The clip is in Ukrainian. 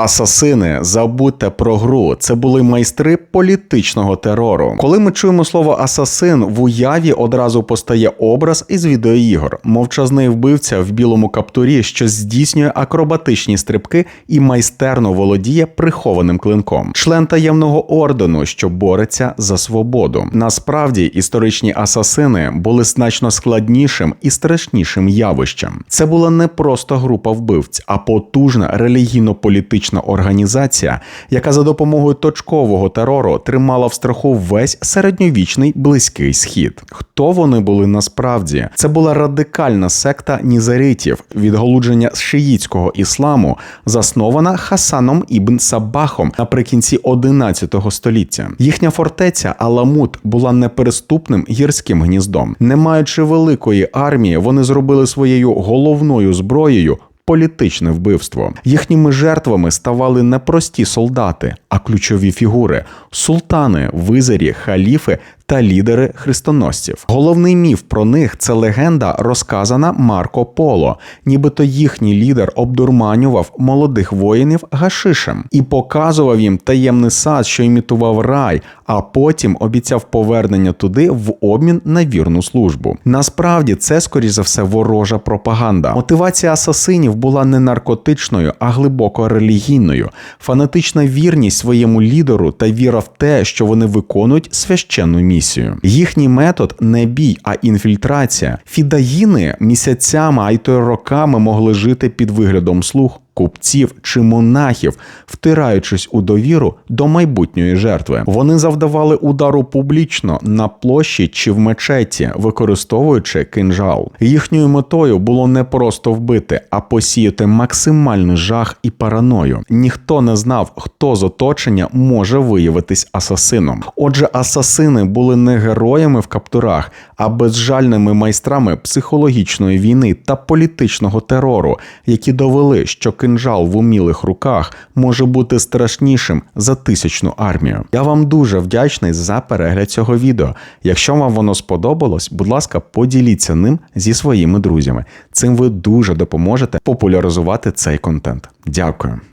Асасини, забудьте про гру. Це були майстри політичного терору. Коли ми чуємо слово асасин, в уяві одразу постає образ із відеоігор. Мовчазний вбивця в білому каптурі, що здійснює акробатичні стрибки і майстерно володіє прихованим клинком. Член таємного ордену, що бореться за свободу. Насправді історичні асасини були значно складнішим і страшнішим явищем. Це була не просто група вбивць, а потужна релігійно-політична організація, яка за допомогою точкового терору тримала в страху весь середньовічний близький схід. Хто вони були насправді? Це була радикальна секта нізаритів, відголудження шиїцького ісламу, заснована Хасаном ібн Сабахом наприкінці 11 століття. Їхня фортеця Аламут була непереступним гірським гніздом. Не маючи великої армії, вони зробили своєю головною зброєю. Політичне вбивство. Їхніми жертвами ставали не прості солдати, а ключові фігури. Султани, визирі, халіфи та лідери хрестоносців. Головний міф про них це легенда, розказана Марко Поло, нібито їхній лідер обдурманював молодих воїнів гашишем і показував їм таємний сад, що імітував рай, а потім обіцяв повернення туди в обмін на вірну службу. Насправді це, скоріш за все, ворожа пропаганда. Мотивація асасинів була не наркотичною, а глибоко релігійною. Фанатична вірність своєму лідеру та віра в те, що вони виконують священну місію. Їхній метод не бій, а інфільтрація. Фідаїни місяцями, а й то роками могли жити під виглядом слуг. Купців чи монахів, втираючись у довіру до майбутньої жертви, вони завдавали удару публічно на площі чи в мечеті, використовуючи кинжал. Їхньою метою було не просто вбити, а посіяти максимальний жах і параною. Ніхто не знав, хто з оточення може виявитись асасином. Отже, асасини були не героями в каптурах, а безжальними майстрами психологічної війни та політичного терору, які довели, що кинжал в умілих руках може бути страшнішим за тисячну армію. Я вам дуже вдячний за перегляд цього відео. Якщо вам воно сподобалось, будь ласка, поділіться ним зі своїми друзями. Цим ви дуже допоможете популяризувати цей контент. Дякую.